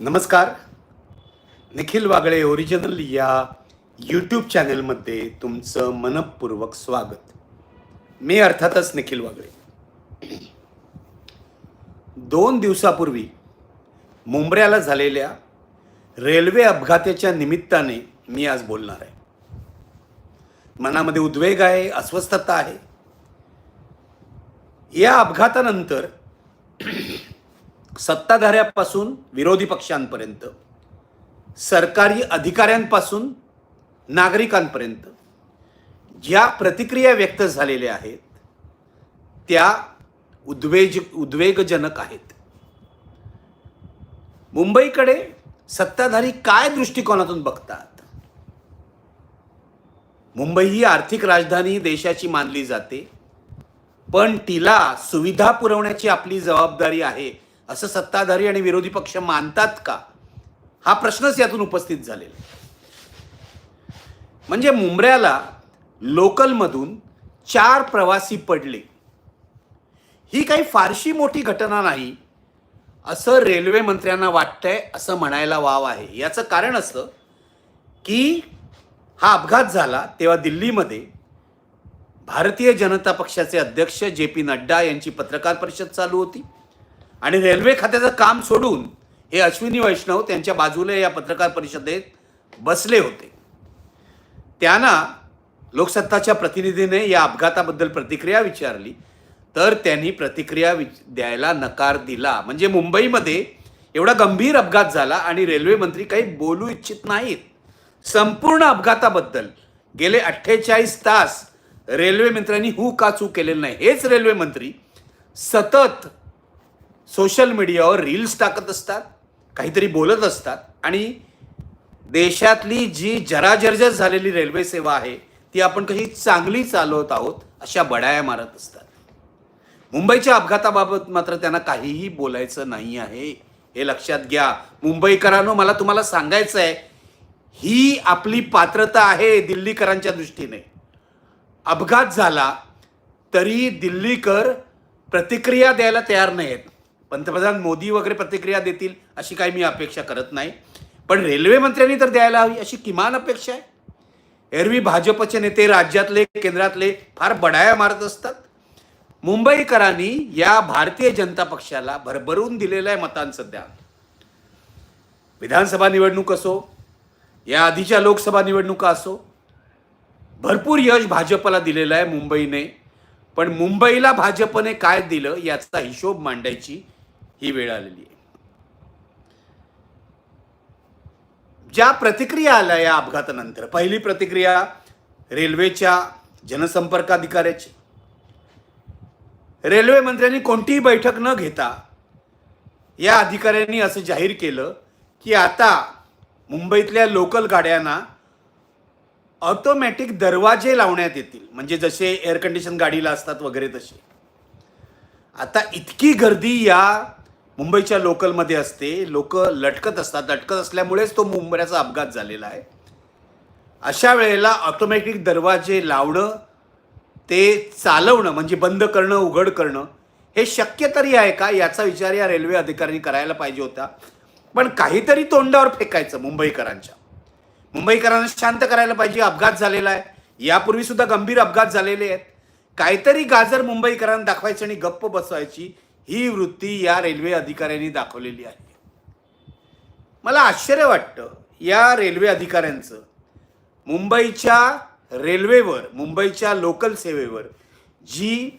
नमस्कार. निखिल वागळे ओरिजिनल या यूट्यूब चॅनलमध्ये तुमचं मनपूर्वक स्वागत. मी अर्थातच निखिल वागळे. दोन दिवसापूर्वी मुंबऱ्याला झालेल्या रेल्वे अपघाताच्या निमित्ताने मी आज बोलणार आहे. मनामध्ये उद्वेग आहे अस्वस्थता आहे. या अपघातानंतर सत्ताधाऱ्यापासून विरोधी पक्षांपर्यंत सरकारी अधिकाऱ्यांपासून नागरिकांपर्यंत ज्या प्रतिक्रिया व्यक्त झालेल्या आहेत त्या उद्वेज उद्वेगजनक आहेत. मुंबईकडे सत्ताधारी काय दृष्टिकोनातून बघतात? मुंबई ही आर्थिक राजधानी देशाची मानली जाते पण तिला सुविधा पुरवण्याची आपली जबाबदारी आहे. असं सत्ताधारी आणि विरोधी पक्ष मानतात का? हा प्रश्नच यातून उपस्थित झालेला म्हणजे मुंबऱ्याला लोकलमधून चार प्रवासी पडले. ही काही फारशी मोठी घटना नाही असं रेल्वे मंत्र्यांना वाटतंय असं म्हणायला वाव आहे. याचं कारण असं की हा अपघात झाला तेव्हा दिल्लीमध्ये भारतीय जनता पक्षाचे अध्यक्ष जे पी नड्डा यांची पत्रकार परिषद चालू होती. आणि रेल्वे खात्याचं काम सोडून हे अश्विनी वैष्णव त्यांच्या बाजूला या पत्रकार परिषदेत बसले होते. त्यांना लोकसत्ताच्या प्रतिनिधीने या अपघाताबद्दल प्रतिक्रिया विचारली तर त्यांनी प्रतिक्रिया विच द्यायला नकार दिला. म्हणजे मुंबईमध्ये एवढा गंभीर अपघात झाला आणि रेल्वे मंत्री काही बोलू इच्छित नाहीत. संपूर्ण अपघाताबद्दल गेले अठ्ठेचाळीस तास रेल्वे मंत्र्यांनी हू का चू केलेलं नाही. हेच रेल्वे मंत्री सतत सोशल मीडियावर रील्स टाकत असतात काहीतरी बोलत असतात आणि देशातली जी जराजर्जर झालेली रेल्वे सेवा आहे ती आपण कशी चांगली चालवत आहोत अशा बडाया मारत असतात. मुंबईच्या अपघाताबाबत मात्र त्यांना काहीही बोलायचं नाही आहे. हे लक्षात घ्या. मुंबईकरांनो मला तुम्हाला सांगायचं आहे ही आपली पात्रता आहे दिल्लीकरांच्या दृष्टीने. अपघात झाला तरी दिल्लीकर प्रतिक्रिया द्यायला तयार नाहीत. पंतप्रधान मोदी वगैरे प्रतिक्रिया देतील अशी काही मी अपेक्षा करत नाही. पण रेल्वे मंत्र्यांनी तर द्यायला हवी अशी किमान अपेक्षा आहे. एरवी भाजपचे नेते राज्यातले केंद्रातले फार बडाया मारत असतात. मुंबईकरांनी या भारतीय जनता पक्षाला भरभरून दिलेलं आहे मतांचं द्या विधानसभा निवडणूक असो या आधीच्या लोकसभा निवडणुका असो भरपूर यश भाजपला दिलेलं आहे मुंबईने. पण मुंबईला भाजपने काय दिलं याचा हिशोब मांडायची ही वेळ आलेली आहे. ज्या प्रतिक्रिया आल्या या अपघातानंतर पहिली प्रतिक्रिया रेल्वेच्या जनसंपर्क अधिकाऱ्याची. रेल्वे मंत्र्यांनी कोणतीही बैठक न घेता या अधिकाऱ्यांनी असं जाहीर केलं की आता मुंबईतल्या लोकल गाड्यांना ऑटोमॅटिक दरवाजे लावण्यात येतील. म्हणजे जसे एअर कंडिशन गाडीला असतात वगैरे तसे. आता इतकी गर्दी या मुंबईच्या लोकलमध्ये असते. लोक लटकत असतात. लटकत असल्यामुळेच तो मुंबऱ्याचा अपघात झालेला आहे. अशा वेळेला ऑटोमॅटिक दरवाजे लावणं ते चालवणं म्हणजे बंद करणं उघड करणं हे शक्य तरी आहे का? याचा विचार या रेल्वे अधिकाऱ्यांनी करायला पाहिजे होता. पण काहीतरी तोंडावर फेकायचं मुंबईकरांच्या. मुंबईकरांना शांत करायला पाहिजे. अपघात झालेला आहे. यापूर्वी सुद्धा गंभीर अपघात झालेले आहेत. काहीतरी गाजर मुंबईकरांना दाखवायची आणि गप्प बसवायची ही वृत्ती या रेल्वे अधिकाऱ्यांनी दाखवलेली आहे. मला आश्चर्य वाटतं या रेल्वे अधिकाऱ्यांचं मुंबईच्या रेल्वेवर मुंबईच्या लोकल सेवेवर जी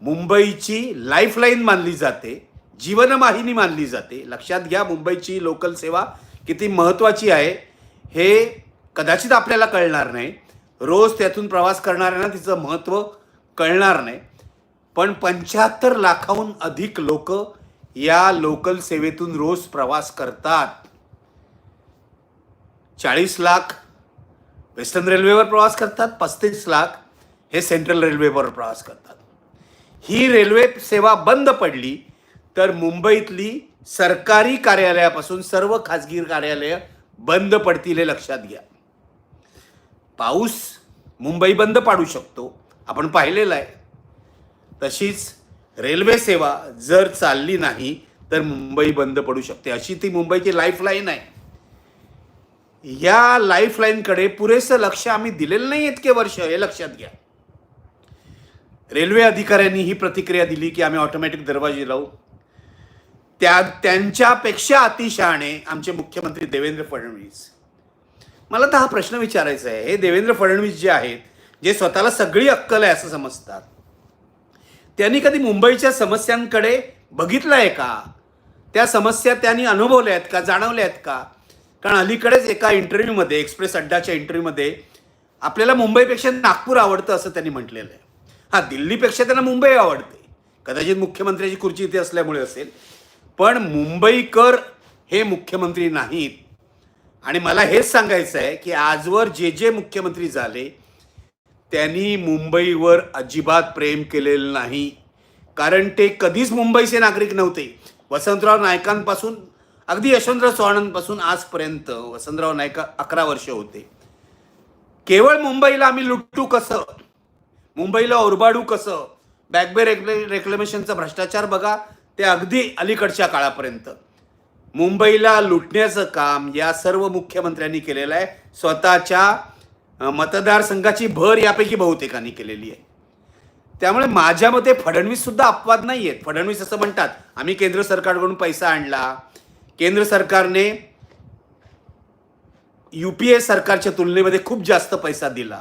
मुंबईची लाईफलाईन मानली जाते जीवनवाहिनी मानली जाते लक्षात घ्या मुंबईची लोकल सेवा किती महत्त्वाची आहे हे कदाचित आपल्याला कळणार नाही. रोज त्यातून प्रवास करणाऱ्यांना तिचं महत्त्व कळणार नाही. पण पंच्याहत्तर लाखाहून अधिक लोक या लोकल सेवेतून रोज प्रवास करतात. चाळीस लाख वेस्टर्न रेल्वेवर प्रवास करतात पस्तीस लाख हे सेंट्रल रेल्वेवर प्रवास करतात. ही रेल्वे सेवा बंद पडली तर मुंबईतली सरकारी कार्यालयापासून सर्व खाजगी कार्यालय बंद पडतील हे लक्षात घ्या. पाऊस मुंबई बंद पाडू शकतो. आपण पाहिलेलं आहे. तशीच रेल्वे सेवा जर चालली नाही तर मुंबई बंद पडू शकते. अशी ती मुंबईची लाईफलाईन आहे. या लाईफलाईनकडे पुरेसं लक्ष आम्ही दिलेलं नाही इतके वर्ष हे लक्षात घ्या. रेल्वे अधिकाऱ्यांनी ही प्रतिक्रिया दिली की आम्ही ऑटोमॅटिक दरवाजे लावू. त्या त्यांच्यापेक्षा अतिशहाणे आमचे मुख्यमंत्री देवेंद्र फडणवीस. मला तर हा प्रश्न विचारायचा आहे. हे देवेंद्र फडणवीस जे आहेत जे स्वतःला सगळी अक्कल आहे असं समजतात. त्यांनी कधी मुंबईच्या समस्यांकडे बघितलं आहे का? त्या समस्या त्यांनी अनुभवल्या आहेत का जाणवल्या आहेत का? कारण अलीकडेच एका इंटरव्ह्यूमध्ये एक्सप्रेस अड्डाच्या इंटरव्ह्यूमध्ये आपल्याला मुंबईपेक्षा नागपूर आवडतं असं त्यांनी म्हटलेलं आहे. हां दिल्लीपेक्षा त्यांना मुंबई आवडते. कदाचित मुख्यमंत्र्याची खुर्ची इथे असल्यामुळे असेल. पण मुंबईकर हे मुख्यमंत्री नाहीत. आणि मला हेच सांगायचं आहे की आजवर जे जे मुख्यमंत्री झाले त्यांनी मुंबईवर अजिबात प्रेम केलेलं नाही. कारण ते कधीच मुंबईचे नागरिक नव्हते. वसंतराव नायकांपासून अगदी यशवंतराव चव्हाणांपासून आजपर्यंत वसंतराव नायका अकरा वर्ष होते. केवळ मुंबईला आम्ही लुटू कसं? मुंबईला ओरबाडू कसं? बॅकबे रेक्ले रेक्लेमेशनचा भ्रष्टाचार बघा ते अगदी अलीकडच्या काळापर्यंत. मुंबईला लुटण्याचं काम या सर्व मुख्यमंत्र्यांनी केलेलं आहे. स्वतःच्या मतदारसंघाची भर यापैकी बहुतेकांनी केलेली आहे. त्यामुळे माझ्या मते फडणवीस सुद्धा अपवाद नाही आहेत फडणवीस असं म्हणतात आम्ही केंद्र सरकारकडून पैसा आणला. केंद्र सरकारने यू पी ए सरकारच्या तुलनेमध्ये खूप जास्त पैसा दिला.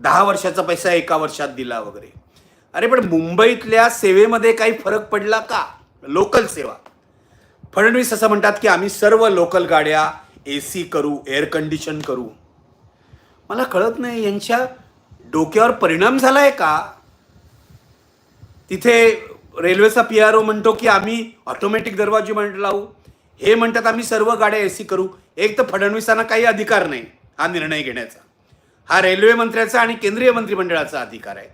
दहा वर्षाचा पैसा एका वर्षात दिला वगैरे. अरे पण मुंबईतल्या सेवेमध्ये काही फरक पडला का? लोकल सेवा. फडणवीस असं म्हणतात की आम्ही सर्व लोकल गाड्या ए सी करू एअर कंडिशन करू. मला कळत नाही यांच्या डोक्यावर परिणाम झालाय का? तिथे रेल्वेचा पी आर ओ म्हणतो की आम्ही ऑटोमॅटिक दरवाजे म्हण लावू. हे म्हणतात आम्ही सर्व गाड्या ए सी करू. एक तर फडणवीसांना काही अधिकार नाही हा निर्णय घेण्याचा. हा रेल्वे मंत्र्याचा आणि केंद्रीय मंत्रिमंडळाचा अधिकार आहे.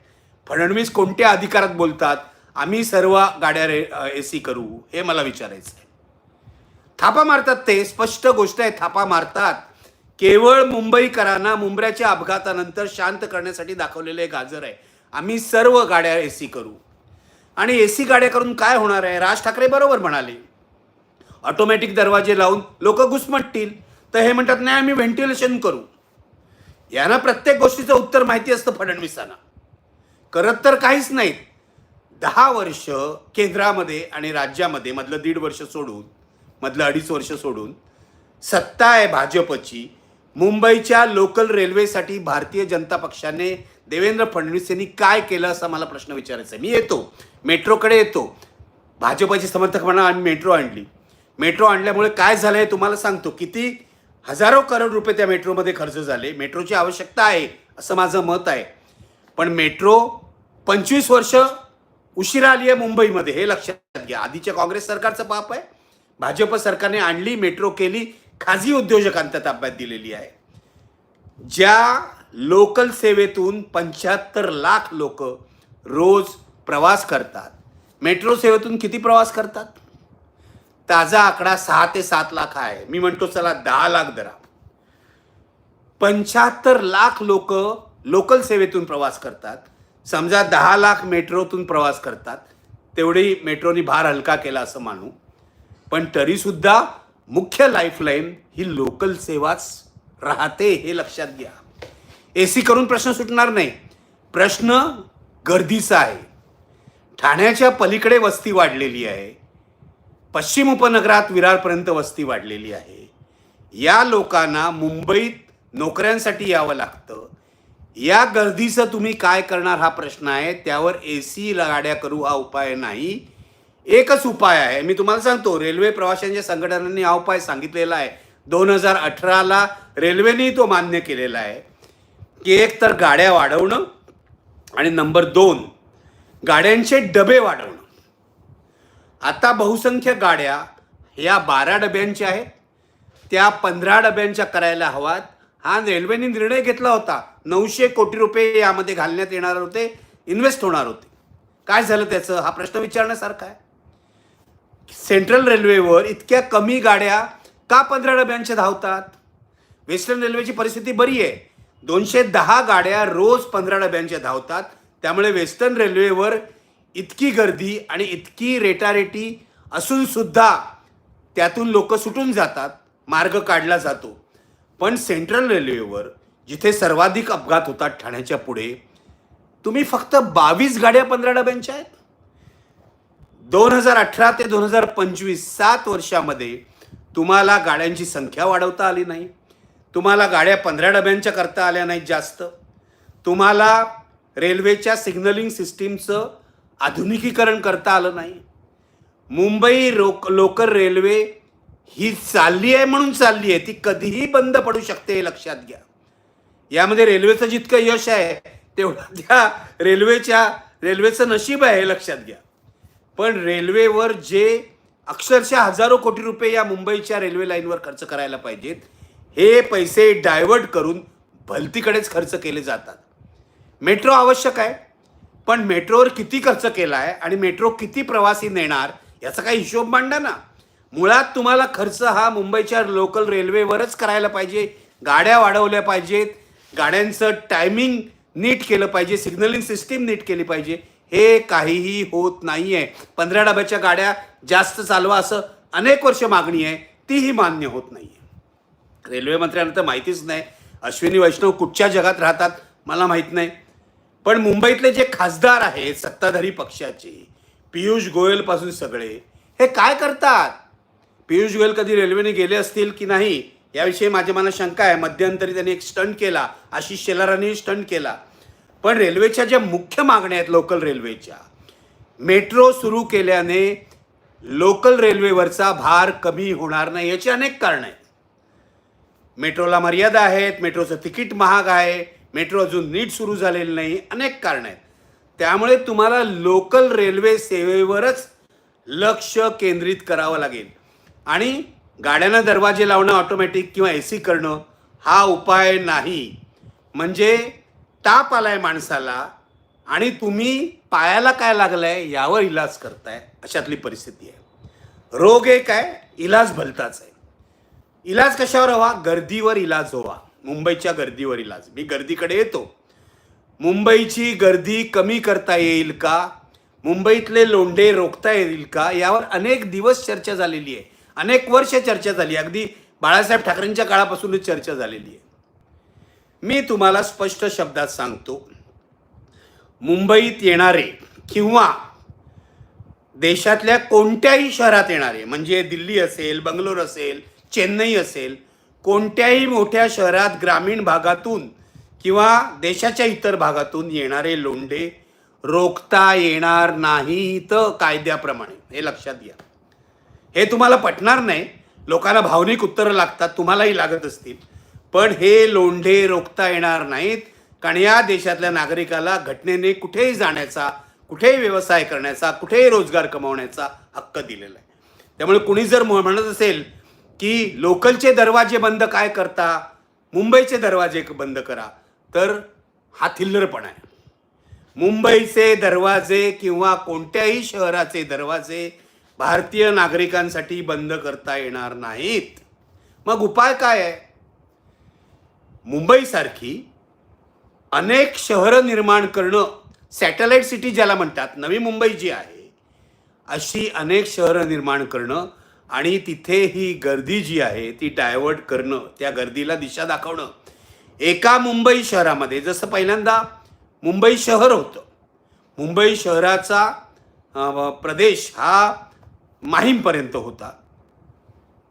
फडणवीस कोणत्या अधिकारात बोलतात? आम्ही सर्व गाड्या रे ए सी करू. हे मला विचारायचं आहे थापा मारतात ते स्पष्ट गोष्ट आहे थापा मारतात. केवळ मुंबईकरांना मुंबऱ्याच्या अपघातानंतर शांत करण्यासाठी दाखवलेलं एक गाजर आहे. आम्ही सर्व गाड्या ए सी करू. आणि ए सी गाड्या करून काय होणार आहे? राज ठाकरे बरोबर म्हणाले. ऑटोमॅटिक दरवाजे लावून लोक घुसमटतील. तर हे म्हणतात नाही आम्ही व्हेंटिलेशन करू. यांना प्रत्येक गोष्टीचं उत्तर माहिती असतं फडणवीसांना. करत तर काहीच नाहीत. दहा वर्ष केंद्रामध्ये आणि राज्यामध्ये मधलं दीड वर्ष सोडून मधलं अडीच वर्ष सोडून सत्ता आहे भाजपची. मुंबईच्या लोकल रेल्वेसाठी भारतीय जनता पक्षाने देवेंद्र फडणवीस यांनी काय केलं असा मला प्रश्न विचारायचा आहे. मी येतो. मेट्रोकडे येतो. भाजपचे समर्थक म्हणा आम्ही मेट्रो आणली. मेट्रो आणल्यामुळे काय झालं आहे तुम्हाला सांगतो. किती हजारो करोड रुपये त्या मेट्रोमध्ये खर्च झाले. मेट्रोची आवश्यकता आहे असं माझं मत आहे. पण मेट्रो पंचवीस वर्ष उशिरा आली आहे मुंबईमध्ये. हे लक्षात घ्या. आधीच्या काँग्रेस सरकारचं पाप आहे. भाजप सरकारने आणली मेट्रो केली. खाजगी उद्योजकांच्या ताब्यात दिलेली आहे. ज्या लोकल सेवेतून पंच्याहत्तर लाख लोक रोज प्रवास करतात. मेट्रो सेवेतून किती प्रवास करतात? ताजा आकडा सहा ते सात लाख आहे. मी म्हणतो चला दहा लाख धरा. पंच्याहत्तर लाख लोक लोकल सेवेतून प्रवास करतात. समजा दहा लाख मेट्रोतून प्रवास करतात. तेवढी मेट्रोनी भार हलका केला असं मानू. पण तरीसुद्धा मुख्य लाईफलाईन ही लोकल सेवाच राहते हे लक्षात घ्या. ए सी करून प्रश्न सुटणार नाही. प्रश्न गर्दीचा आहे. ठाण्याच्या पलीकडे वस्ती वाढलेली आहे. पश्चिम उपनगरात विरारपर्यंत वस्ती वाढलेली आहे. या लोकांना मुंबईत नोकऱ्यांसाठी यावं लागतं. या गर्दीचं तुम्ही काय करणार हा प्रश्न आहे? त्यावर ए सी गाड्या करू हा उपाय नाही. एकच उपाय आहे. मी तुम्हाला सांगतो रेल्वे प्रवाशांच्या संघटनांनी हा उपाय सांगितलेला आहे. दोन हजार अठराला रेल्वेनेही तो मान्य केलेला आहे की एक तर गाड्या वाढवणं आणि नंबर दोन गाड्यांचे डबे वाढवणं. आता बहुसंख्य गाड्या या बारा डब्यांच्या आहेत. त्या पंधरा डब्यांच्या करायला हवात. हा रेल्वेने निर्णय घेतला होता. नऊशे कोटी रुपये यामध्ये घालण्यात येणार होते इन्व्हेस्ट होणार होते. काय झालं त्याचं? हा प्रश्न विचारण्यासारखा आहे. सेंट्रल रेल्वेवर इतक्या कमी गाड्या का पंधरा डब्यांच्या धावतात? वेस्टर्न रेल्वेची परिस्थिती बरी आहे. दोनशे दहा गाड्या रोज पंधरा डब्यांच्या धावतात. त्यामुळे वेस्टर्न रेल्वेवर इतकी गर्दी आणि इतकी रेटारेटी असूनसुद्धा त्यातून लोक सुटून जातात मार्ग काढला जातो. पण सेंट्रल रेल्वेवर जिथे सर्वाधिक अपघात होतात ठाण्याच्या पुढे तुम्ही फक्त बावीस गाड्या पंधरा डब्यांच्या आहेत? दोन हजार अठरा ते दोन हजार पंचवीस सात वर्षामध्ये तुम्हाला गाड्यांची संख्या वाढवता आली नाही. तुम्हाला गाड्या पंधरा डब्यांच्या करता आल्या नाहीत जास्त. तुम्हाला रेल्वेच्या सिग्नलिंग सिस्टीमचं आधुनिकीकरण करता आलं नाही. मुंबई रोक लोकल रेल्वे ही चालली आहे म्हणून चालली आहे ती कधीही बंद पडू शकते हे लक्षात घ्या. यामध्ये रेल्वेचं जितकं यश आहे तेवढं त्या रेल्वेच्या रेल्वेचं नशीब आहे हे लक्षात घ्या. पण रेल्वेवर जे अक्षरशः हजारो कोटी रुपये या मुंबईच्या रेल्वे लाईनवर खर्च करायला पाहिजेत हे पैसे डायव्हर्ट करून भलतीकडेच खर्च केले जातात. मेट्रो आवश्यक आहे पण मेट्रोवर किती खर्च केला आहे आणि मेट्रो किती प्रवासी नेणार याचा काही हिशोब मांडा ना. मुळात तुम्हाला खर्च हा मुंबईच्या लोकल रेल्वेवरच करायला पाहिजे गाड्या वाढवल्या पाहिजेत गाड्यांचं टायमिंग नीट केलं पाहिजे सिग्नलिंग सिस्टीम नीट केली पाहिजे हे काहीही होत नाही आहे पंधरा डब्याच्या गाड्या जास्त चालवा असं अनेक वर्ष मागणी आहे. तीही मान्य होत नाही आहे रेल्वे मंत्र्यांना तर माहितीच नाही. अश्विनी वैष्णव कुठच्या जगात राहतात मला माहीत नाही. पण मुंबईतले जे खासदार आहेत सत्ताधारी पक्षाचे पियुष गोयलपासून सगळे हे काय करतात? पियुष गोयल कधी रेल्वेने गेले असतील की नाही? याविषयी माझ्या मला शंका आहे. मध्यंतरी त्यांनी एक स्टंट केला. आशिष शेलारांनी स्टंट केला. पण रेल्वेच्या ज्या मुख्य मागण्या आहेत लोकल रेल्वेच्या मेट्रो सुरू केल्याने लोकल रेल्वेवरचा भार कमी होणार नाही याची अनेक कारणं आहेत. मेट्रोला मर्यादा आहेत मेट्रोचं तिकीट महाग आहे मेट्रो अजून नीट सुरू झालेलं नाही अनेक कारणं आहेत. त्यामुळे तुम्हाला लोकल रेल्वे सेवेवरच लक्ष केंद्रित करावं लागेल. आणि गाड्यांना दरवाजे लावणं ऑटोमॅटिक किंवा ए सी करणं हा उपाय नाही. म्हणजे ताप आलाय माणसाला आणि तुम्ही पायाला काय लागलाय यावर इलाज करताय अशातली परिस्थिती आहे. रोग एक आहे इलाज भलताच आहे. इलाज कशावर हवा? गर्दीवर इलाज हवा. मुंबईच्या गर्दीवर इलाज. मी गर्दीकडे येतो. मुंबईची गर्दी कमी करता येईल का? मुंबईतले लोंढे रोखता येईल का? यावर अनेक दिवस चर्चा झालेली आहे. अनेक वर्ष चर्चा झाली अगदी बाळासाहेब ठाकरेंच्या काळापासूनच चर्चा झालेली आहे. मी तुम्हाला स्पष्ट शब्दात सांगतो. मुंबईत येणारे किंवा देशातल्या कोणत्याही शहरात येणारे म्हणजे दिल्ली असेल बंगलोर असेल चेन्नई असेल कोणत्याही मोठ्या शहरात ग्रामीण भागातून किंवा देशाच्या इतर भागातून येणारे लोंढे रोखता येणार नाही तर कायद्याप्रमाणे. हे लक्षात घ्या. हे तुम्हाला पटणार नाही. लोकांना भावनिक उत्तरं लागतात तुम्हालाही लागत असतील. पण हे लोंढे रोखता येणार नाहीत कारण या देशातल्या नागरिकाला घटनेने कुठेही जाण्याचा कुठेही व्यवसाय करण्याचा कुठेही रोजगार कमावण्याचा हक्क दिलेला आहे. त्यामुळे कुणी जर म्हणत असेल की लोकलचे दरवाजे बंद काय करता मुंबईचे दरवाजे बंद करा तर हा थिल्लरपणा आहे. मुंबईचे दरवाजे किंवा कोणत्याही शहराचे दरवाजे भारतीय नागरिकांसाठी बंद करता येणार नाहीत. मग उपाय काय आहे? मुंबईसारखी अनेक शहरं निर्माण करणं सॅटेलाईट सिटी ज्याला म्हणतात नवी मुंबई जी आहे अशी अनेक शहरं निर्माण करणं आणि तिथे ही गर्दी जी आहे ती डायव्हर्ट करणं त्या गर्दीला दिशा दाखवणं एका मुंबई शहरामध्ये जसं पहिल्यांदा मुंबई शहर होतं. मुंबई शहराचा प्रदेश हा माहीमपर्यंत होता.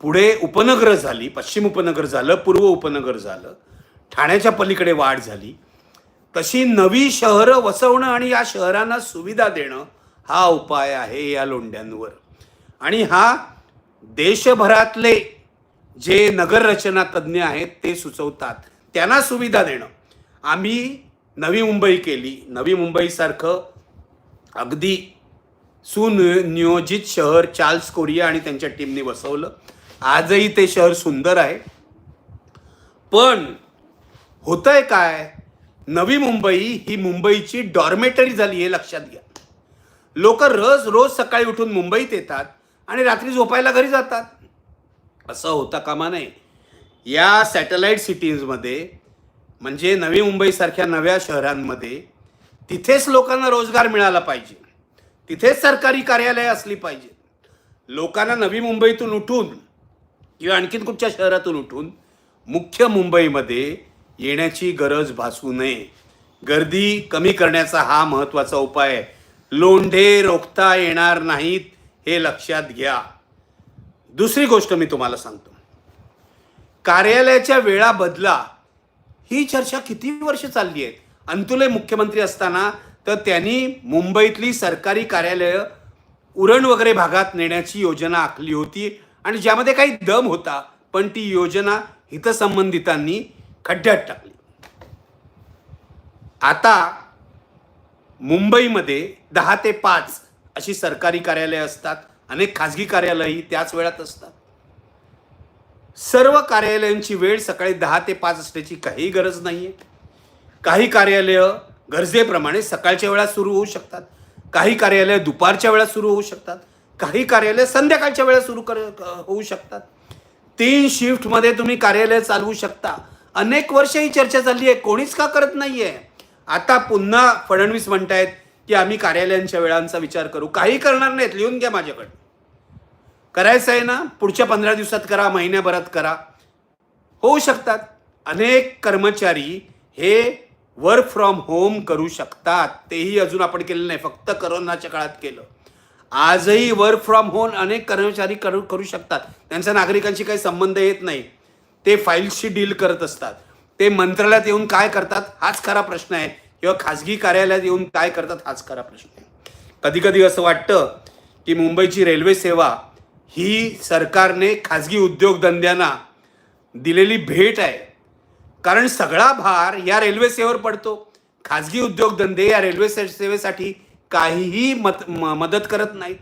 पुढे उपनगर झाली पश्चिम उपनगर झालं पूर्व उपनगर झालं. ठाण्याच्या पलीकडे वाढ झाली. तशी नवी शहरं वसवणं आणि या शहरांना सुविधा देणं हा उपाय आहे या लोंढ्यांवर. आणि हा देशभरातले जे नगररचना तज्ज्ञ आहेत ते सुचवतात. त्यांना सुविधा देणं. आम्ही नवी मुंबई केली. नवी मुंबईसारखं अगदी सुनियोजित शहर चार्ल्स कोरिया आणि त्यांच्या टीमने बसवलं आजही ते शहर सुंदर आहे. पण होतंय काय? नवी मुंबई ही मुंबईची डॉर्मेटरी झाली हे लक्षात घ्या. लोक रोज रोज सकाळी उठून मुंबईत येतात आणि रात्री झोपायला घरी जातात. असं होता कामा नये. या सॅटेलाईट सिटीजमध्ये म्हणजे नवी मुंबईसारख्या नव्या शहरांमध्ये तिथेच लोकांना रोजगार मिळाला पाहिजे. तिथेच सरकारी कार्यालय असली पाहिजे लोकांना नवी मुंबईतून उठून किंवा आणखीन कुठच्या शहरातून उठून मुख्य मुंबईमध्ये येण्याची गरज भासू नये. गर्दी कमी करण्याचा हा महत्त्वाचा उपाय आहे. लोंढे रोखता येणार नाहीत हे लक्षात घ्या. दुसरी गोष्ट मी तुम्हाला सांगतो. कार्यालयाच्या वेळा बदला. ही चर्चा किती वर्ष चालली आहे? अंतुले मुख्यमंत्री असताना तर त्यांनी मुंबईतली सरकारी कार्यालयं उरण वगैरे भागात नेण्याची योजना आखली होती आणि ज्यामध्ये काही दम होता. पण ती योजना हितसंबंधितांनी खड्ड्यात टाकली. आता मुंबईमध्ये दहा ते पाच अशी सरकारी कार्यालयं असतात अनेक खाजगी कार्यालयही त्याच वेळात असतात. सर्व कार्यालयांची वेळ सकाळी दहा ते पाच असण्याची काही गरज नाही आहे काही कार्यालयं गरजेप्रमाणे सकाळच्या वेळात सुरू होऊ शकतात. काही कार्यालय दुपारच्या वेळात सुरू होऊ शकतात. काही कार्यालय संध्याकाळच्या वेळा सुरू कर होऊ शकतात. तीन शिफ्टमध्ये तुम्ही कार्यालय चालवू शकता. अनेक वर्ष ही चर्चा चालली आहे. कोणीच का करत नाही आहे आता पुन्हा फडणवीस म्हणतायत की आम्ही कार्यालयांच्या वेळांचा विचार करू. काही करणार नाहीत. लिहून घ्या माझ्याकडे. करायचं आहे ना? पुढच्या पंधरा दिवसात करा महिन्याभरात करा. होऊ शकतात. अनेक कर्मचारी हे वर्क फ्रॉम होम करू शकतात. तेही अजून आपण केलेलं नाही. फक्त करोनाच्या काळात केलं. आजही वर्क फ्रॉम होम अनेक कर्मचारी करू करू शकतात. त्यांचा नागरिकांशी काही संबंध येत नाही. ते फाईल्सशी डील करत असतात. ते मंत्रालयात येऊन काय करतात हाच खरा प्रश्न आहे. किंवा खाजगी कार्यालयात येऊन काय करतात हाच खरा प्रश्न आहे. कधी कधी असं वाटतं की मुंबईची रेल्वे सेवा ही सरकारने खाजगी उद्योगधंद्यांना दिलेली भेट आहे. कारण सगळा भार या रेल्वे सेवेवर पडतो. खाजगी उद्योगधंदे या रेल्वे से- सेवेसाठी काहीही मत म- मदत करत नाहीत.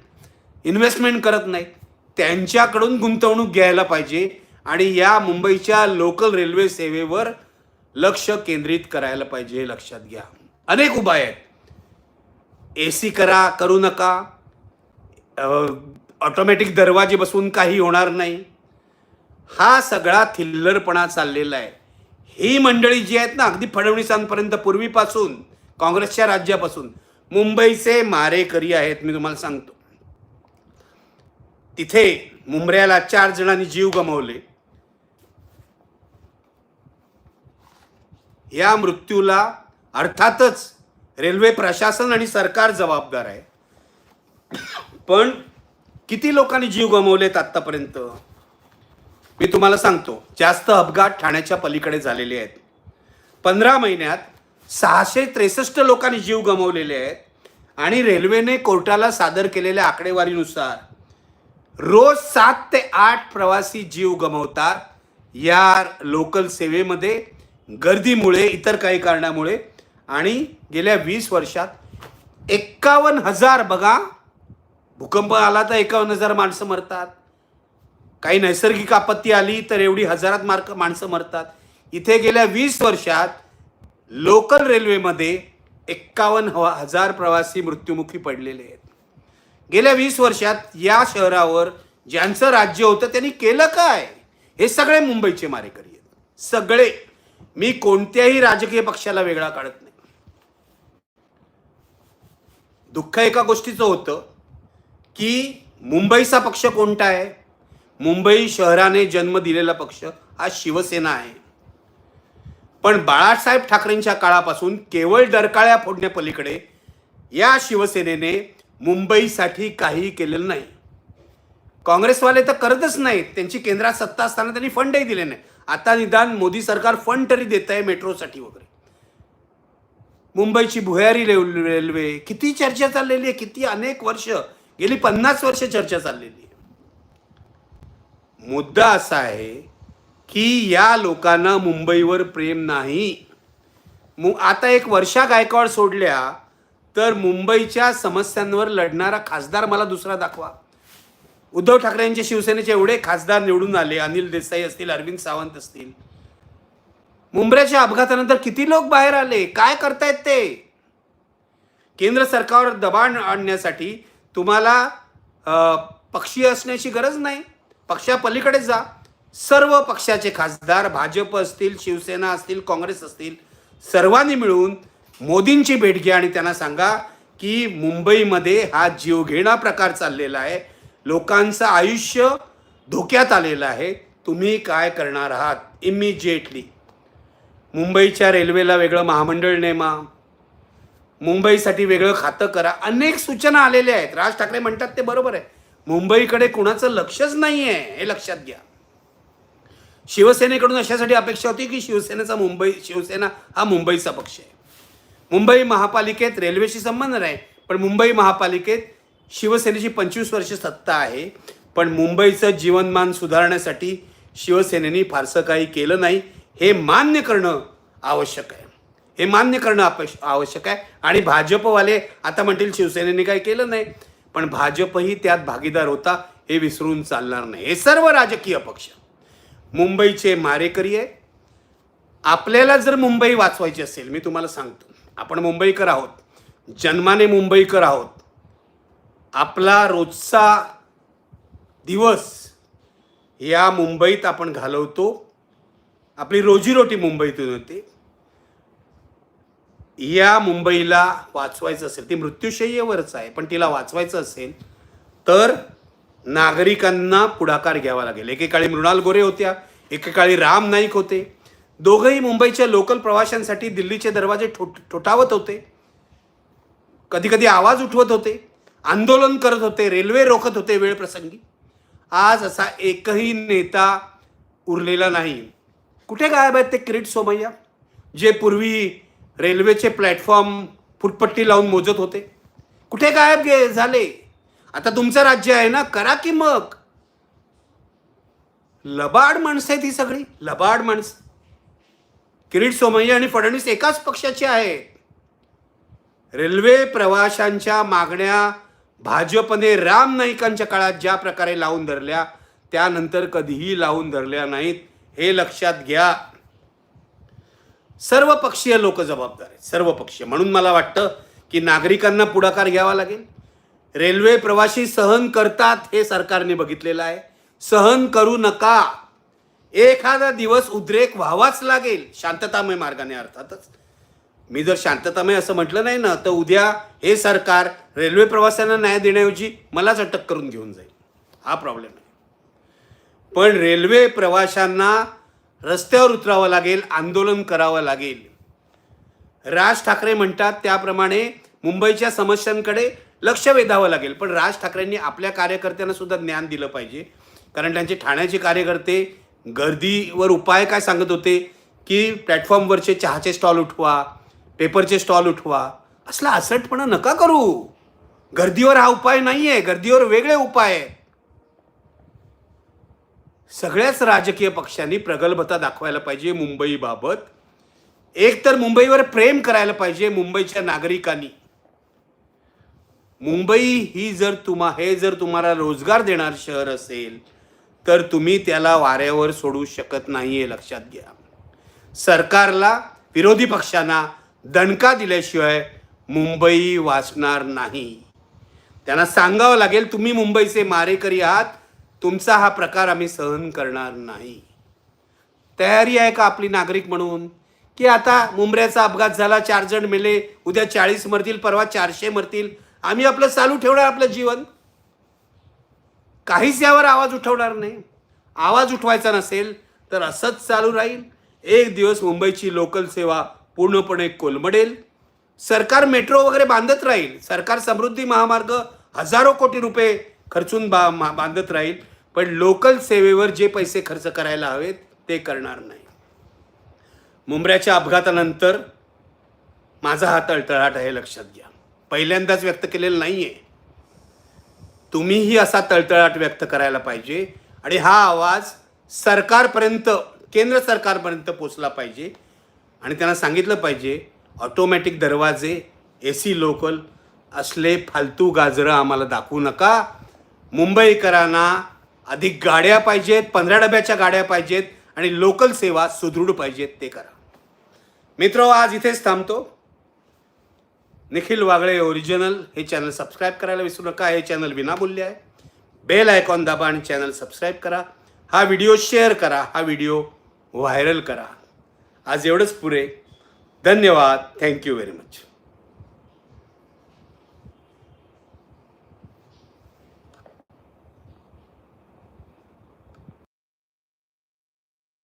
इन्व्हेस्टमेंट करत नाहीत. त्यांच्याकडून गुंतवणूक घ्यायला पाहिजे. आणि या मुंबईच्या लोकल रेल्वे सेवेवर लक्ष केंद्रित करायला पाहिजे हे लक्षात घ्या. अनेक उपाय आहेत. ए सी करा करू नका. ऑटोमॅटिक दरवाजे बसून काही होणार नाही. हा सगळा थिल्लरपणा चाललेला आहे. ही मंडळी जी आहेत ना अगदी फडणवीसांपर्यंत पूर्वीपासून काँग्रेसच्या राज्यापासून मुंबईचे मारेकरी आहेत मी तुम्हाला सांगतो. तिथे मुंबऱ्याला चार जणांनी जीव गमावले. या मृत्यूला अर्थातच रेल्वे प्रशासन आणि सरकार जबाबदार आहे. पण किती लोकांनी जीव गमावलेत आत्तापर्यंत? मी तुम्हाला सांगतो जास्त अपघात ठाण्याच्या पलीकडे झालेले आहेत. पंधरा महिन्यात सहाशे त्रेसष्ट लोकांनी जीव गमावलेले आहेत आणि रेल्वेने कोर्टाला सादर केलेल्या आकडेवारीनुसार रोज सात ते आठ प्रवासी जीव गमावतात या लोकल सेवेमध्ये. गर्दीमुळे इतर काही कारणामुळे आणि गेल्या वीस वर्षात एक्कावन्न हजार बघा भूकंप आला तर एकावन्न हजार माणसं मरतात. काही नैसर्गिक आपत्ती आली तर एवढी हजारात मार्क माणसं मरतात. इथे गेल्या वीस वर्षात लोकल रेल्वेमध्ये एक्कावन्न हवा- हजार प्रवासी मृत्युमुखी पडलेले आहेत. गेल्या वीस वर्षात या शहरावर ज्यांचं राज्य होतं त्यांनी केलं काय? हे सगळे मुंबईचे मारेकरी आहेत. सगळे. मी कोणत्याही राजकीय पक्षाला वेगळा काढत नाही. दुःख एका गोष्टीचं होतं की मुंबईचा पक्ष कोणता आहे? मुंबई शहराने जन्म दिलेला पक्ष हा शिवसेना आहे. पण बाळासाहेब ठाकरेंच्या काळापासून केवळ डरकाळ्या फोडण्यापलीकडे या शिवसेनेने मुंबईसाठी काही केलेलं नाही. काँग्रेसवाले तर करतच नाहीत. त्यांची केंद्रात सत्ता असताना त्यांनी फंडही दिले नाही आता निदान मोदी सरकार फंड तरी देत आहे मेट्रोसाठी वगैरे. मुंबईची भुयारी रेल्वे किती चर्चा चाललेली आहे किती अनेक वर्ष गेली पन्नास वर्ष चर्चा चाललेली आहे. मुद्दा असा आहे की या लोकांना मुंबईवर प्रेम नाही. मु आता एक वर्षा गायकवाड सोडल्या तर मुंबईच्या समस्यांवर लढणारा खासदार मला दुसरा दाखवा. उद्धव ठाकरे यांचे शिवसेनेचे एवढे खासदार निवडून आले अनिल देसाई असतील अरविंद सावंत असतील. मुंबईच्या अपघातानंतर किती लोक बाहेर आले? काय करतायत ते? केंद्र सरकारवर दबाण आणण्यासाठी तुम्हाला पक्षी असण्याची गरज नाही. पक्षापलीकडे जा. सर्व पक्षाचे खासदार भाजप असतील शिवसेना असतील काँग्रेस असतील सर्वांनी मिळून मोदींची भेट घ्या आणि त्यांना सांगा की मुंबईमध्ये हा जीवघेणा प्रकार चाललेला आहे. लोकांचं आयुष्य धोक्यात आलेलं आहे. तुम्ही काय करणार आहात? इमिजिएटली मुंबईच्या रेल्वेला वेगळं महामंडळ नेमा. मुंबईसाठी वेगळं खातं करा. अनेक सूचना आलेल्या आहेत. राज ठाकरे म्हणतात ते बरोबर आहे. मुंबईकडे कुणाचं लक्षच नाही आहे हे लक्षात घ्या. शिवसेनेकडून अशासाठी अपेक्षा होती की शिवसेनेचा मुंबई शिवसेना हा मुंबईचा पक्ष आहे. मुंबई महापालिकेत रेल्वेशी संबंध नाही पण मुंबई महापालिकेत शिवसेनेची पंचवीस वर्ष सत्ता आहे पण मुंबईचं जीवनमान सुधारण्यासाठी शिवसेनेने फारसं काही केलं नाही. हे मान्य करणं आवश्यक आहे. हे मान्य करणं अपेक्ष आवश्यक आहे. आणि भाजपवाले आता म्हणतील शिवसेनेने काही केलं नाही पण भाजपही त्यात भागीदार होता हे विसरून चालणार नाही. हे सर्व राजकीय पक्ष. मुंबईचे मारेकरी आहे. आपल्याला जर मुंबई वाचवायची असेल मी तुम्हाला सांगतो. आपण मुंबईकर आहोत. जन्माने मुंबईकर आहोत. आपला रोजचा दिवस या मुंबईत आपण घालवतो. आपली रोजीरोटी मुंबईतून होते. या मुंबईला वाचवायचं असेल ती मृत्यूशय्येवरच आहे पण तिला वाचवायचं असेल तर नागरिकांना पुढाकार घ्यावा लागेल. एकेकाळी मृणाल गोरे होत्या एकेकाळी राम नाईक होते. दोघंही मुंबईच्या लोकल प्रवाशांसाठी दिल्लीचे दरवाजे ठो ठोठावत होते. कधी कधी आवाज उठवत होते. आंदोलन करत होते रेल्वे रोखत होते वेळ प्रसंगी. आज असा एकही नेता उरलेला नाही. कुठे गायब आहेत ते किरीट सोमय्या? जे पूर्वी रेल्वेचे प्लॅटफॉर्म फुटपट्टी लावून मोजत होते. कुठे गायब गे झाले? आता तुमचं राज्य आहे ना? करा की मग. लबाड माणसं आहेत ही सगळी. लबाड माणसं. किरीट सोमय्या आणि फडणवीस एकाच पक्षाचे आहेत. रेल्वे प्रवाशांच्या मागण्या भाजपने राम नाईकांच्या काळात ज्या प्रकारे लावून धरल्या त्यानंतर कधीही लावून धरल्या नाहीत हे लक्षात घ्या. सर्व पक्षीय लोक जबाबदार आहेत. सर्व पक्षीय म्हणून मला वाटतं की नागरिकांना पुढाकार घ्यावा लागेल. रेल्वे प्रवासी सहन करतात हे सरकारने बघितलेलं आहे. सहन करू नका. एखादा दिवस उद्रेक व्हावाच लागेल. शांततामय मार्गाने अर्थातच. मी जर शांततामय असं म्हटलं नाही ना तर उद्या हे सरकार रेल्वे प्रवाशांना न्याय देण्याऐवजी मलाच अटक करून घेऊन जाईल. हा प्रॉब्लेम आहे. पण रेल्वे प्रवाशांना रस्त्यावर उतरावं लागेल आंदोलन करावं लागेल. राज ठाकरे म्हणतात त्याप्रमाणे मुंबईच्या समस्यांकडे लक्ष वेधावं लागेल. पण राज ठाकरेंनी आपल्या कार्यकर्त्यांना सुद्धा ज्ञान दिलं पाहिजे. कारण त्यांचे ठाण्याचे कार्यकर्ते गर्दीवर उपाय काय सांगत होते? की प्लॅटफॉर्मवरचे चहाचे स्टॉल उठवा पेपरचे स्टॉल उठवा. असला असटपणा नका करू. गर्दीवर हा उपाय नाही आहे गर्दीवर वेगळे उपाय. आहेत सगळ्याच राजकीय पक्षांनी प्रगल्भता दाखवायला पाहिजे मुंबईबाबत. एक तर मुंबईवर प्रेम करायला पाहिजे मुंबईच्या नागरिकांनी. मुंबई ही जर तुम्हा हे जर तुम्हाला रोजगार देणार शहर असेल तर तुम्ही त्याला वाऱ्यावर सोडू शकत नाही हे लक्षात घ्या. सरकारला विरोधी पक्षांना दणका दिल्याशिवाय मुंबई वाचणार नाही. त्यांना सांगावं लागेल तुम्ही मुंबईचे मारेकरी आहात. तुमचा हा प्रकार आम्ही सहन करणार नाही. तयारी आहे का आपली नागरिक म्हणून? की आता मुंबऱ्याचा अपघात झाला चार जण मेले उद्या चाळीस मरतील परवा चारशे मरतील. आम्ही आपलं चालू ठेवणार आपलं जीवन? काहीच यावर आवाज उठवणार नाही. आवाज उठवायचा नसेल तर असंच चालू राहील. एक दिवस मुंबईची लोकल सेवा पूर्णपणे कोलमडेल. सरकार मेट्रो वगैरे बांधत राहील. सरकार समृद्धी महामार्ग हजारो कोटी रुपये खर्चून बा बांधत राहील. पण लोकल सेवेवर जे पैसे खर्च करायला हवेत ते करणार नाही. मुंबऱ्याच्या अपघातानंतर माझा हा तळतळाट आहे लक्षात घ्या. पहिल्यांदाच व्यक्त केलेला नाही आहे तुम्हीही असा तळतळाट व्यक्त करायला पाहिजे. आणि हा आवाज सरकारपर्यंत केंद्र सरकारपर्यंत पोचला पाहिजे. आणि त्यांना सांगितलं पाहिजे ऑटोमॅटिक दरवाजे ए सी लोकल असले फालतू गाजरं आम्हाला दाखवू नका. मुंबईकरांना अधिक गाड्या पाहिजेत पंधरा डब्याच्या गाड्या पाहिजेत आणि लोकल सेवा सुदृढ पाहिजेत ते करा. मित्र आज इथेच थांबतो. निखिल वागळे ओरिजिनल हे चॅनल सबस्क्राईब करायला विसरू नका. हे चॅनल विनामूल्य आहे. बेल आयकॉन दाबा आणि चॅनल सबस्क्राईब करा. हा व्हिडिओ शेअर करा. हा व्हिडिओ व्हायरल करा. आज एवढंच पुरे. धन्यवाद. Thank you very much